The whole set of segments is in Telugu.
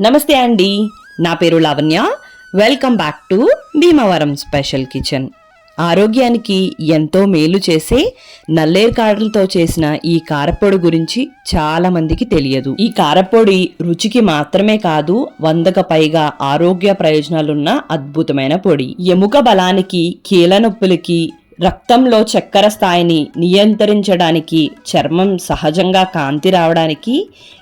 నమస్తే అండి. నా పేరు Lavanya. Welcome back to Bhimavaram special kitchen ఆరోగ్యానికి ఎంతో మేలు చేసే నల్లేరు కాడలతో చేసిన ఈ కారపొడి గురించి చాలా మందికి తెలియదు. ఈ కారపొడి రుచికి మాత్రమే కాదు వందకు పైగా ఆరోగ్య ప్రయోజనాలున్న అద్భుతమైన పొడి. ఎముక బలానికి కీలనొప్పులకి నొప్పులకి రక్తంలో చక్కెర స్థాయిని నియంత్రించడానికి చర్మం సహజంగా కాంతి రావడానికి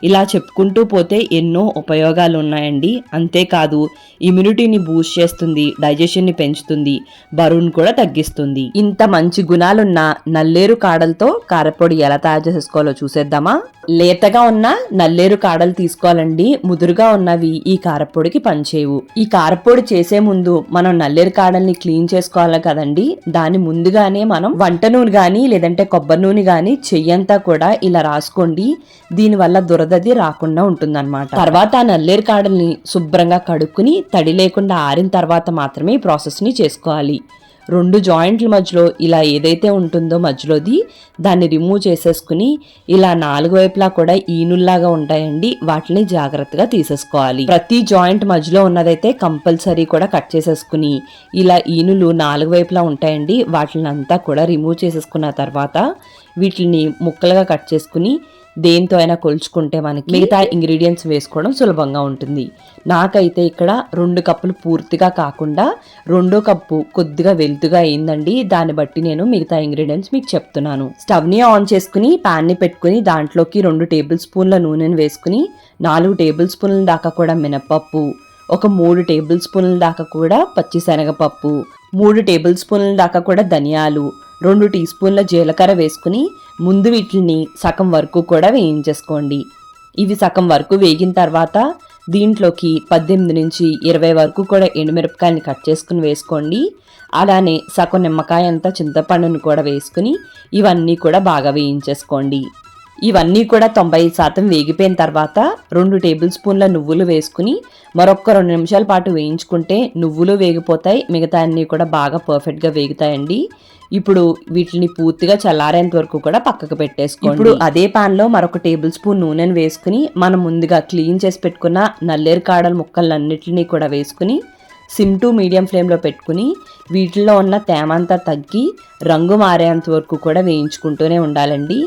ఇలా చెప్పుకుంటూ పోతే ఎన్నో ఉపయోగాలు ఉన్నాయండి అంతేకాదు ఇమ్యూనిటీని బూస్ట్ చేస్తుంది డైజెషన్ని పెంచుతుంది బరువును కూడా తగ్గిస్తుంది. ఇంత మంచి గుణాలున్న నల్లేరు కాడలతో కారపొడి ఎలా తయారు చేసుకోవాలో చూసేద్దామా? లేతగా ఉన్న నల్లేరు కాడలు తీసుకోవాలండి. ముదురుగా ఉన్నవి ఈ కారపొడికి పనిచేయవు. ఈ కారపొడి చేసే ముందు మనం నల్లేరు కాడల్ని క్లీన్ చేసుకోవాలి కదండి. దాని ముందుగానే మనం వంట నూనె కానీ లేదంటే కొబ్బరి నూనె కానీ చెయ్యంతా కూడా ఇలా రాసుకోండి. దీని వల్ల దురదది రాకుండా ఉంటుందన్నమాట. తర్వాత ఆ నల్లేరు కాడల్ని శుభ్రంగా కడుక్కుని తడి లేకుండా ఆరిన తర్వాత మాత్రమే ఈ ప్రాసెస్ని చేసుకోవాలి. రెండు జాయింట్ల మధ్యలో ఇలా ఏదైతే ఉంటుందో మధ్యలోది దాన్ని రిమూవ్ చేసేసుకుని ఇలా నాలుగు వైపులా కూడా ఈనుల్లాగా ఉంటాయండి. వాటిని జాగ్రత్తగా తీసేసుకోవాలి. ప్రతి జాయింట్ మధ్యలో ఉన్నదైతే కంపల్సరీ కూడా కట్ చేసేసుకుని ఇలా ఈనులు నాలుగు వైపులా ఉంటాయండి. వాటిని అంతా కూడా రిమూవ్ చేసేసుకున్న తర్వాత వీటిని ముక్కలుగా కట్ చేసుకుని దేంతో అయినా కొలుచుకుంటే మనకి మిగతా ఇంగ్రీడియంట్స్ వేసుకోవడం సులభంగా ఉంటుంది. నాకైతే ఇక్కడ రెండు కప్పులు పూర్తిగా కాకుండా రెండో కప్పు కొద్దిగా వెలుతుగా అయిందండి. దాన్ని బట్టి నేను మిగతా ఇంగ్రీడియంట్స్ మీకు చెప్తున్నాను. స్టవ్ని ఆన్ చేసుకుని ప్యాన్ని పెట్టుకుని దాంట్లోకి రెండు టేబుల్ స్పూన్ల నూనెను వేసుకుని నాలుగు టేబుల్ స్పూన్ల దాకా కూడా మినపప్పు ఒక మూడు టేబుల్ స్పూన్ల దాకా కూడా పచ్చిశనగపప్పు మూడు టేబుల్ స్పూన్ల దాకా కూడా ధనియాలు రెండు టీ స్పూన్ల జీలకర్ర వేసుకుని ముందు వీటిని సగం వరకు కూడా వేయించేసుకోండి. ఇవి సగం వరకు వేగిన తర్వాత దీంట్లోకి పద్దెనిమిది నుంచి ఇరవై వరకు కూడా ఎండుమిరపకాయని కట్ చేసుకుని వేసుకోండి. అలానే సగం నిమ్మకాయ అంతా చింతపండును కూడా వేసుకుని ఇవన్నీ కూడా బాగా వేయించేసుకోండి. ఇవన్నీ కూడా తొంభై శాతం వేగిపోయిన తర్వాత రెండు టేబుల్ స్పూన్ల నువ్వులు వేసుకుని మరొక రెండు నిమిషాల పాటు వేయించుకుంటే నువ్వులు వేగిపోతాయి మిగతా అన్నీ కూడా బాగా పర్ఫెక్ట్గా వేగుతాయండి. ఇప్పుడు వీటిని పూర్తిగా చల్లారేంత వరకు కూడా పక్కకు పెట్టేసుకోండి. ఇప్పుడు అదే పాన్లో మరొక టేబుల్ స్పూన్ నూనెను వేసుకుని మనం ముందుగా క్లీన్ చేసి పెట్టుకున్న నల్లేరు కాడల ముక్కలన్నిటిని కూడా వేసుకుని సిమ్ టు మీడియం ఫ్లేమ్లో పెట్టుకుని వీటిలో ఉన్న తేమ అంతా తగ్గి రంగు మారేంత వరకు కూడా వేయించుకుంటూనే ఉండాలండి.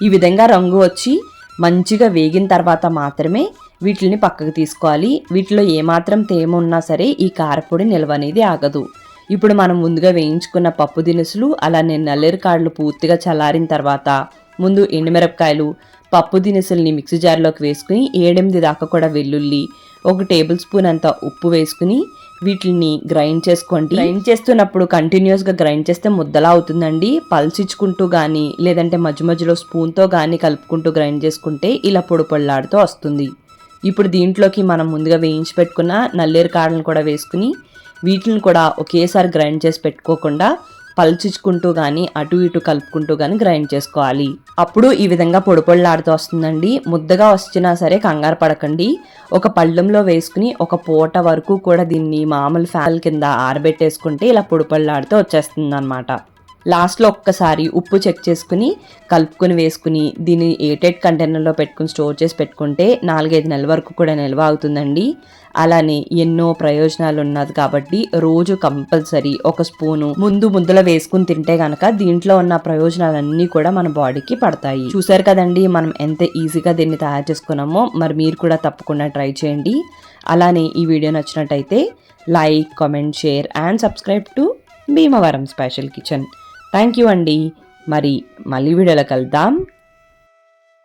ఈ విధంగా రంగు వచ్చి మంచిగా వేగిన తర్వాత మాత్రమే వీటిని పక్కకు తీసుకోవాలి. వీటిలో ఏమాత్రం తేమ ఉన్నా సరే ఈ కారపొడి నిల్వ అనేది ఆగదు. ఇప్పుడు మనం ముందుగా వేయించుకున్న పప్పు దినుసులు అలానే నల్లేరు కాడలు పూర్తిగా చల్లారిన తర్వాత ముందు ఎండుమిరపకాయలు పప్పు దినుసుల్ని మిక్సీ జార్లోకి వేసుకుని ఏడెనిమిది దాకా కూడా వెల్లుల్లి ఒక టేబుల్ స్పూన్ అంత ఉప్పు వేసుకుని వీటిని గ్రైండ్ చేసుకోండి. గ్రైండ్ చేస్తున్నప్పుడు కంటిన్యూస్గా గ్రైండ్ చేస్తే ముద్దలా అవుతుందండి. పల్చిచ్చుకుంటూ కానీ లేదంటే మధ్య మధ్యలో స్పూన్తో కానీ కలుపుకుంటూ గ్రైండ్ చేసుకుంటే ఇలా పొడి పొళ్ళాడుతూ వస్తుంది. ఇప్పుడు దీంట్లోకి మనం ముందుగా వేయించి పెట్టుకున్న నల్లేరు కాడలను కూడా వేసుకుని వీటిని కూడా ఒకేసారి గ్రైండ్ చేసి పెట్టుకోకుండా పలుచుకుంటూ కానీ అటు ఇటు కలుపుకుంటూ కానీ గ్రైండ్ చేసుకోవాలి. అప్పుడు ఈ విధంగా పొడి వస్తుందండి. ముద్దగా వచ్చినా సరే కంగారు పడకండి. ఒక పళ్ళెంలో వేసుకుని ఒక పూట వరకు కూడా దీన్ని మామూలు ఫ్యాన్ కింద ఆరబెట్టేసుకుంటే ఇలా పొడి పొడిలాడుతూ వచ్చేస్తుంది అనమాట లాస్ట్లో ఒక్కసారి ఉప్పు చెక్ చేసుకుని కలుపుకొని వేసుకుని దీన్ని ఎయిటెడ్ కంటైనర్లో పెట్టుకుని స్టోర్ చేసి పెట్టుకుంటే నాలుగైదు నెలల వరకు కూడా నిల్వ అవుతుందండి. అలానే ఎన్నో ప్రయోజనాలు ఉన్నది కాబట్టి రోజు కంపల్సరీ ఒక స్పూను ముందు ముద్దలో వేసుకుని తింటే కనుక దీంట్లో ఉన్న ప్రయోజనాలన్నీ కూడా మన బాడీకి పడతాయి. చూసారు కదండి మనం ఎంత ఈజీగా దీన్ని తయారు చేసుకున్నామో మరి మీరు కూడా తప్పకుండా ట్రై చేయండి. అలానే ఈ వీడియో నచ్చినట్టయితే like comment share and subscribe to Bhimavaram special kitchen. Thank you అండి. మరి మళ్ళీ వీడియోలో కలుద్దాం.